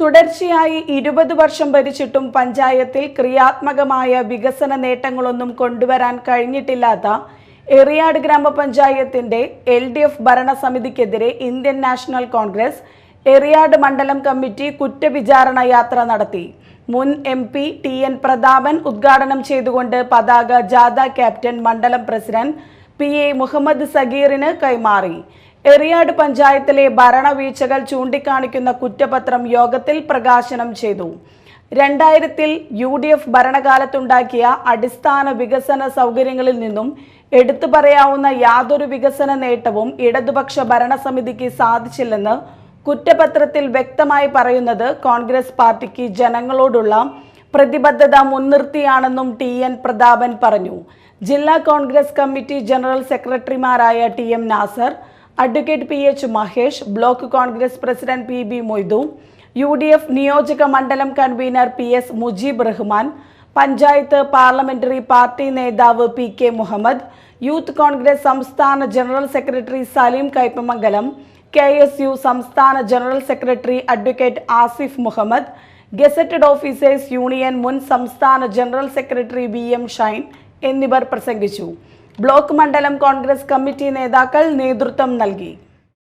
തുടർച്ചയായി ഇരുപത് വർഷം ഭരിച്ചിട്ടും പഞ്ചായത്തിൽ ക്രിയാത്മകമായ വികസന നേട്ടങ്ങളൊന്നും കൊണ്ടുവരാൻ കഴിഞ്ഞിട്ടില്ലാത്ത എറിയാട് ഗ്രാമപഞ്ചായത്തിന്റെ എൽ ഡി എഫ് ഭരണസമിതിക്കെതിരെ ഇന്ത്യൻ നാഷണൽ കോൺഗ്രസ് എറിയാട് മണ്ഡലം കമ്മിറ്റി കുറ്റവിചാരണ യാത്ര നടത്തി. മുൻ M P T N Prathapan ഉദ്ഘാടനം ചെയ്തുകൊണ്ട് പതാക ജാഥ ക്യാപ്റ്റൻ മണ്ഡലം പ്രസിഡന്റ് പി എ മുഹമ്മദ് സഗീറിന് കൈമാറി. എറിയാട് പഞ്ചായത്തിലെ ഭരണവീഴ്ചകൾ ചൂണ്ടിക്കാണിക്കുന്ന കുറ്റപത്രം യോഗത്തിൽ പ്രകാശനം ചെയ്തു. രണ്ടായിരത്തിൽ യു ഡി എഫ് ഭരണകാലത്തുണ്ടാക്കിയ അടിസ്ഥാന വികസന സൗകര്യങ്ങളിൽ നിന്നും എടുത്തു പറയാവുന്ന യാതൊരു വികസന നേട്ടവും ഇടതുപക്ഷ ഭരണസമിതിക്ക് സാധിച്ചില്ലെന്ന് കുറ്റപത്രത്തിൽ വ്യക്തമായി പറയുന്നത് കോൺഗ്രസ് പാർട്ടിക്ക് ജനങ്ങളോടുള്ള പ്രതിബദ്ധത മുൻനിർത്തിയാണെന്നും ടി എൻ പ്രതാപൻ പറഞ്ഞു. ജില്ലാ കോൺഗ്രസ് കമ്മിറ്റി ജനറൽ സെക്രട്ടറിമാരായ T M Nasar advocate P H Mahesh block Congress president P B Moidu U D F നിയോജക മണ്ഡലം convener P S Mujeeb Rahman panchayat parliamentary party നേതാവ് P K Muhammad youth Congress സംസ്ഥാന general secretary Saleem Kaipamangalam K S U സംസ്ഥാന general secretary advocate Asif Muhammad gazetted officers union മുൻ സംസ്ഥാന general secretary V M Shine എന്നിവർ പ്രസംഗിച്ചു. Block മണ്ഡലം Congress committee നേതാക്കൾ നേതൃത്വം നൽകി